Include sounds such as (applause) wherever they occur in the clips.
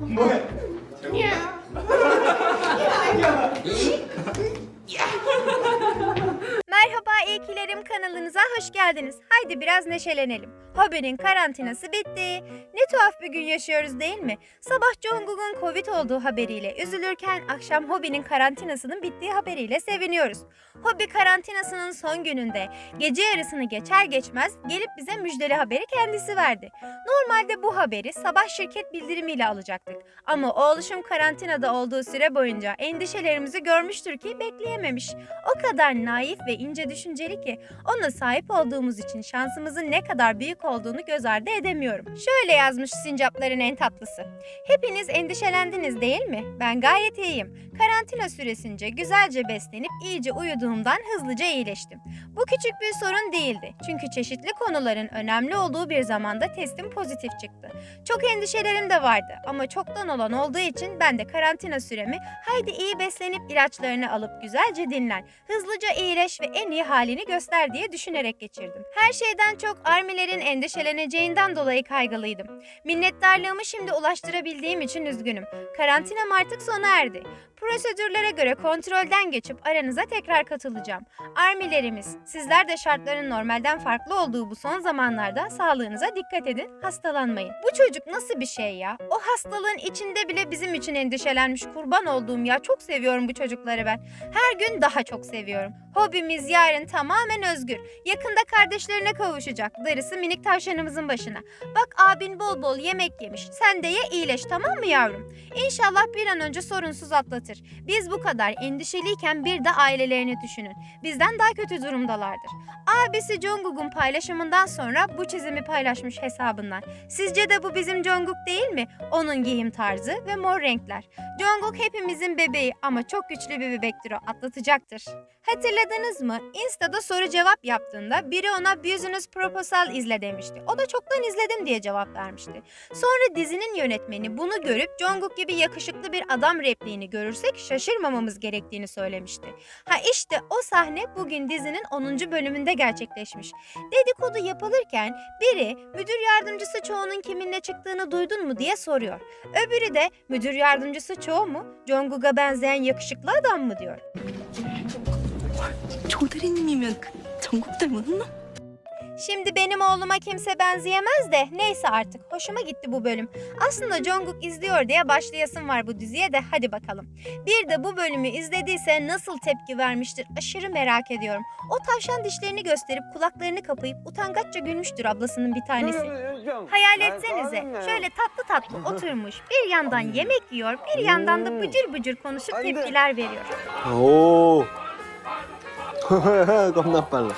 뭐해? 재밌다. 야. 야. 야. Merhaba İlkilerim kanalınıza hoş geldiniz. Haydi biraz neşelenelim. Hobi'nin karantinası bitti. Ne tuhaf bir gün yaşıyoruz değil mi? Sabah Jungkook'un Covid olduğu haberiyle üzülürken akşam Hobi'nin karantinasının bittiği haberiyle seviniyoruz. Hobi karantinasının son gününde gece yarısını geçer geçmez gelip bize müjdeli haberi kendisi verdi. Normalde bu haberi sabah şirket bildirimiyle alacaktık. Ama oğluşum karantinada olduğu süre boyunca endişelerimizi görmüştür ki bekleyememiş. O kadar naif ve ince düşünceli ki ona sahip olduğumuz için şansımızın ne kadar büyük olduğunu göz ardı edemiyorum. Şöyle yazmış sincapların en tatlısı. Hepiniz endişelendiniz değil mi? Ben gayet iyiyim. Karantina süresince güzelce beslenip iyice uyuduğumdan hızlıca iyileştim. Bu küçük bir sorun değildi. Çünkü çeşitli konuların önemli olduğu bir zamanda testim pozitif çıktı. Çok endişelerim de vardı ama çoktan olan olduğu için ben de karantina süremi haydi iyi beslenip ilaçlarını alıp güzelce dinlen, hızlıca iyileş ve en iyi halini göster diye düşünerek geçirdim. Her şeyden çok armilerin endişeleneceğinden dolayı kaygılıydım. Minnettarlığımı şimdi ulaştırabildiğim için üzgünüm. Karantinam artık sona erdi. Prosedürlere göre kontrolden geçip aranıza tekrar katılacağım. Armilerimiz, sizler de şartların normalden farklı olduğu bu son zamanlarda sağlığınıza dikkat edin, hastalanmayın. Bu çocuk nasıl bir şey ya? O hastalığın içinde bile bizim için endişelenmiş kurban olduğum ya. Çok seviyorum bu çocukları ben. Her gün daha çok seviyorum. Hobimiz yarın tamamen özgür. Yakında kardeşlerine kavuşacak. Darısı minik tavşanımızın başına. Bak abin bol bol yemek yemiş. Sen de ye iyileş tamam mı yavrum? İnşallah bir an önce sorunsuz atlatır. Biz bu kadar endişeliyken bir de ailelerini düşünün. Bizden daha kötü durumdalardır. Abisi Jungkook'un paylaşımından sonra bu çizimi paylaşmış hesabından. Sizce de bu bizim Jungkook değil mi? Onun giyim tarzı ve mor renkler. Jungkook hepimizin bebeği ama çok güçlü bir bebektir o atlatacaktır. Hatırladınız mı? Insta'da soru cevap yaptığında biri ona Business Proposal izle demişti. O da çoktan izledim diye cevap vermişti. Sonra dizinin yönetmeni bunu görüp Jungkook gibi yakışıklı bir adam repliğini görürsek şaşırmamamız gerektiğini söylemişti. Ha işte o sahne bugün dizinin 10. bölümünde gerçekleşmiş. Dedikodu yapılırken biri müdür yardımcısı çoğunun kiminle çıktığını duydun mu diye soruyor. Öbürü de müdür yardımcısı çoğu mu? Jungkook'a benzeyen yakışıklı adam mı diyor. 조대리님이면 그 전국 닮은 놈? Şimdi benim oğluma kimse benzeyemez de neyse artık hoşuma gitti bu bölüm. Aslında Jungkook izliyor diye başlayasım var bu diziye de hadi bakalım. Bir de bu bölümü izlediyse nasıl tepki vermiştir aşırı merak ediyorum. O tavşan dişlerini gösterip kulaklarını kapayıp utangaçça gülmüştür ablasının bir tanesi. Hayal etsenize şöyle tatlı tatlı oturmuş bir yandan yemek yiyor bir yandan da bıcır bıcır konuşup tepkiler veriyor. 오. (laughs) 겁나 빨라.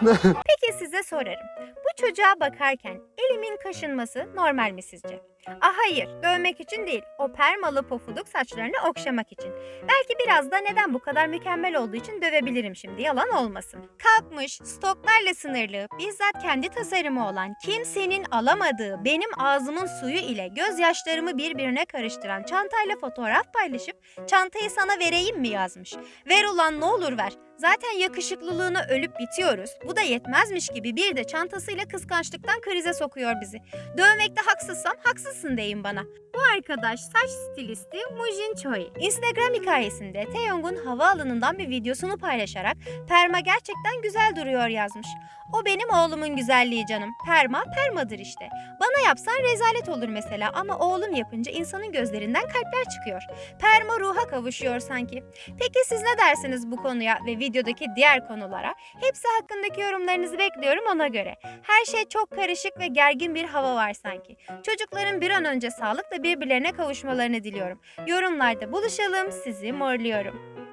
Peki size sorarım. Bu çocuğa bakarken elimin kaşınması normal mi sizce? Ah hayır, dövmek için değil. O permalı pofuduk saçlarını okşamak için. Belki biraz da neden bu kadar mükemmel olduğu için dövebilirim şimdi, yalan olmasın. Kalkmış, stoklarla sınırlı, bizzat kendi tasarımı olan, kimsenin alamadığı, benim ağzımın suyu ile gözyaşlarımı birbirine karıştıran çantayla fotoğraf paylaşıp çantayı sana vereyim mi yazmış. Ver ulan ne olur ver. Zaten yakışıklılığına ölüp bitiyoruz. Bu da yetmezmiş gibi bir de çantasıyla kıskançlıktan krize sokuyor bizi. Dövmekte haksızsam haksızsın deyin bana. Bu arkadaş saç stilisti Mujin Choi. Instagram hikayesinde Taeyong'un havaalanından bir videosunu paylaşarak Perma gerçekten güzel duruyor yazmış. O benim oğlumun güzelliği canım. Perma permadır işte. Bana yapsan rezalet olur mesela ama oğlum yapınca insanın gözlerinden kalpler çıkıyor. Perma ruha kavuşuyor sanki. Peki siz ne dersiniz bu konuya ve videodaki diğer konulara? Hepsi hakkındaki yorumlarınızı bekliyorum ona göre. Her şey çok karışık ve gergin bir hava var sanki. Çocukların bir an önce sağlıkla birbirlerine kavuşmalarını diliyorum. Yorumlarda buluşalım, sizi morluyorum.